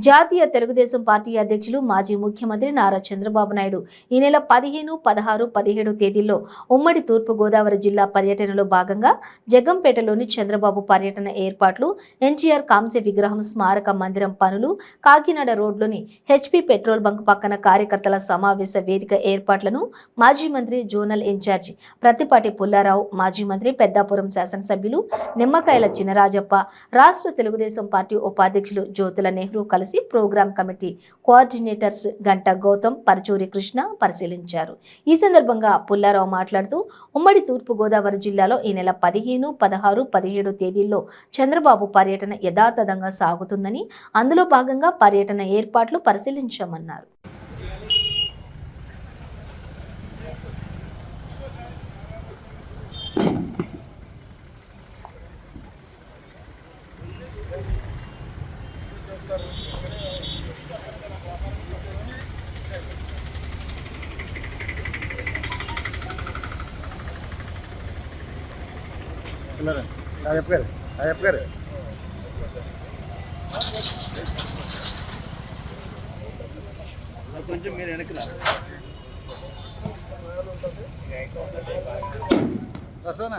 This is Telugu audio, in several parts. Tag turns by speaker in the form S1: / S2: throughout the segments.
S1: జాతీయ తెలుగుదేశం పార్టీ అధ్యక్షులు మాజీ ముఖ్యమంత్రి నారా చంద్రబాబు నాయుడు. ఈ నెల పదిహేను పదహారు పదిహేడు తేదీల్లో ఉమ్మడి తూర్పు గోదావరి జిల్లా పర్యటనలో భాగంగా జగంపేటలోని చంద్రబాబు పర్యటన ఏర్పాట్లు ఎన్టీఆర్ కాంస్య విగ్రహం స్మారక మందిరం పనులు కాకినాడ రోడ్లోని హెచ్పి పెట్రోల్ బంక్ పక్కన కార్యకర్తల సమావేశ వేదిక ఏర్పాట్లను మాజీ మంత్రి జోనల్ ఇన్ఛార్జి ప్రతిపాటి పుల్లారావు మాజీ మంత్రి పెద్దాపురం శాసనసభ్యులు నిమ్మకాయల చినరాజప్ప రాష్ట్ర తెలుగుదేశం పార్టీ ఉపాధ్యక్షులు జ్యోతుల నెహ్రూ కలిసి ప్రోగ్రాం కమిటీ కోఆర్డినేటర్స్ గంట గౌతమ్ పరచూరి కృష్ణ పరిశీలించారు. ఈ సందర్భంగా పుల్లారావు మాట్లాడుతూ ఉమ్మడి తూర్పుగోదావరి జిల్లాలో ఈ నెల పదిహేను పదహారు పదిహేడు తేదీల్లో చంద్రబాబు పర్యటన యథాతథంగా సాగుతుందని అందులో భాగంగా పర్యటన ఏర్పాట్లు పరిశీలించామన్నారు.
S2: రాజప్ప గారు రాజప్ప గారు
S3: కొంచెం మీరు వెనక్కి
S2: రసనా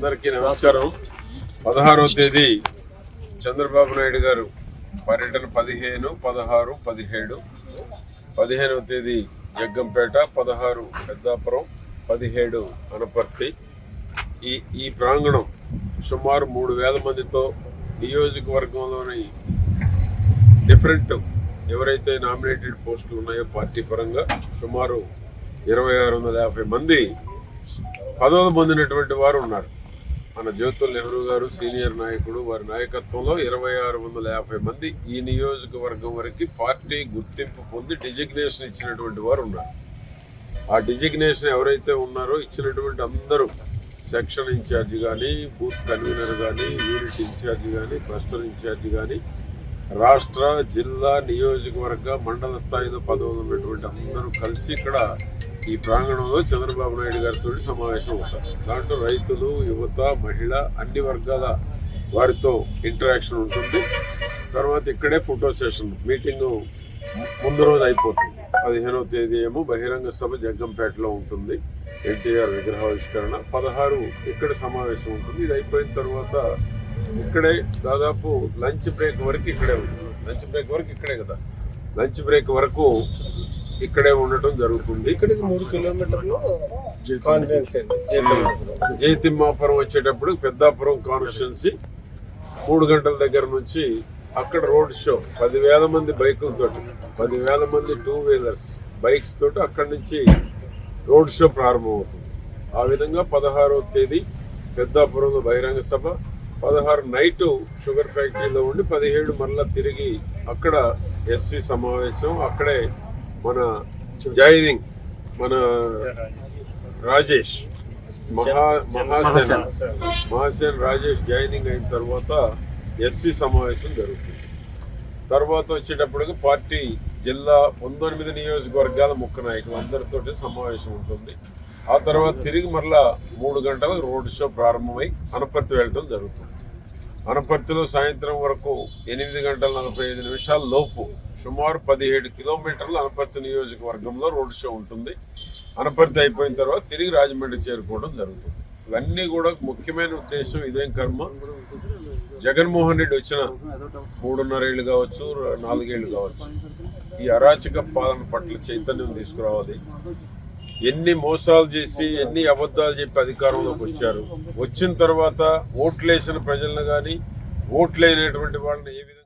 S4: అందరికీ నమస్కారం. పదహారవ తేదీ చంద్రబాబు నాయుడు గారు పర్యటన పదిహేను పదహారు పదిహేడు. పదిహేనవ తేదీ జగ్గంపేట పదహారు పెద్దాపురం పదిహేడు అనపర్తి. ఈ ఈ ప్రాంగణం సుమారు మూడు వేల మందితో నియోజకవర్గంలోని డిఫరెంట్ ఎవరైతే నామినేటెడ్ పోస్టులు ఉన్నాయో పార్టీ పరంగా సుమారు ఇరవై ఆరు వందల యాభై మంది పదవులు పొందినటువంటి వారు ఉన్నారు. మన జ్యోతుల్ నెహ్రూ గారు సీనియర్ నాయకుడు వారి నాయకత్వంలో ఇరవై ఆరు వందల యాభై మంది ఈ నియోజకవర్గం వరకు పార్టీ గుర్తింపు పొంది డిజిగ్నేషన్ ఇచ్చినటువంటి వారు ఉన్నారు. ఆ డిజిగ్నేషన్ ఎవరైతే ఉన్నారో ఇచ్చినటువంటి అందరూ సెక్షన్ ఇన్ఛార్జి కానీ బూత్ కన్వీనర్ కానీ యూనిట్ ఇన్ఛార్జి కానీ క్లస్టర్ ఇన్ఛార్జి కానీ రాష్ట్ర జిల్లా నియోజకవర్గ మండల స్థాయిలో పదవులు ఉన్నటువంటి అందరూ కలిసి ఇక్కడ ఈ ప్రాంగణంలో చంద్రబాబు నాయుడు గారితో సమావేశం అవుతారు దాంట్లో రైతులు యువత మహిళ అన్ని వర్గాల వారితో ఇంటరాక్షన్ ఉంటుంది. తర్వాత ఇక్కడే ఫోటో సెషన్ మీటింగ్ ముందు రోజు అయిపోతుంది. పదిహేనవ తేదీ ఏమో బహిరంగ సభ జగ్గంపేటలో ఉంటుంది. ఎన్టీఆర్ విగ్రహావిష్కరణ పదహారు ఇక్కడ సమావేశం ఉంటుంది. ఇది అయిపోయిన తర్వాత ఇక్కడే దాదాపు లంచ్ బ్రేక్ వరకు ఇక్కడే ఉంటుంది. లంచ్ బ్రేక్ వరకు ఇక్కడే కదా. లంచ్ బ్రేక్ వరకు ఇక్కడే ఉండటం జరుగుతుంది.
S3: ఇక్కడికి మూడు కిలోమీటర్లు. జయతిమ్మాపురం
S4: వచ్చేటప్పుడు పెద్దాపురం కాన్స్టిట్యున్సీ. మూడు గంటల దగ్గర నుంచి అక్కడ రోడ్ షో. పదివేల మంది బైకులతోటి పదివేల మంది టూ వీలర్స్ బైక్స్ తోటి అక్కడి నుంచి రోడ్ షో ప్రారంభమవుతుంది. ఆ విధంగా పదహారవ తేదీ పెద్దాపురంలో బహిరంగ సభ పదహారు నైట్ షుగర్ ఫ్యాక్టరీలో ఉండి పదిహేడు మరలా తిరిగి అక్కడ ఎస్సీ సమావేశం అక్కడే మన జాయినింగ్ మన రాజేష్ మహా మహాసేన. మహాసేన్. రాజేష్ జాయినింగ్ అయిన తర్వాత ఎస్సీ సమావేశం జరుగుతుంది. తర్వాత వచ్చేటప్పటికి పార్టీ జిల్లా పంతొమ్మిది నియోజకవర్గాల ముఖ్య నాయకులు అందరితోటి సమావేశం ఉంటుంది. ఆ తర్వాత తిరిగి మరలా మూడు గంటలకు రోడ్ షో ప్రారంభమై అనపర్తి వెళ్ళటం జరుగుతుంది. అనపర్తిలో సాయంత్రం వరకు ఎనిమిది గంటల నలభై ఐదు నిమిషాల లోపు సుమారు పదిహేడు కిలోమీటర్లు అనపర్తి నియోజకవర్గంలో రోడ్ షో ఉంటుంది. అనపర్తి అయిపోయిన తర్వాత తిరిగి రాజమండ్రి చేరుకోవడం జరుగుతుంది. ఇవన్నీ కూడా ముఖ్యమైన ఉద్దేశం ఇదేం కర్మ? జగన్మోహన్ రెడ్డి వచ్చిన మూడున్నరేళ్ళు కావచ్చు నాలుగేళ్ళు కావచ్చు. ఈ అరాచక పాలన పట్ల చైతన్యం తీసుకురావాలి. ఎన్ని మోసాలు చేసి ఎన్ని అబద్ధాలు చెప్పి అధికారంలోకి వచ్చారు. వచ్చిన తర్వాత ఓట్లేసిన ప్రజలను కానీ ఓట్లేనటువంటి వాళ్ళని ఏ విధంగా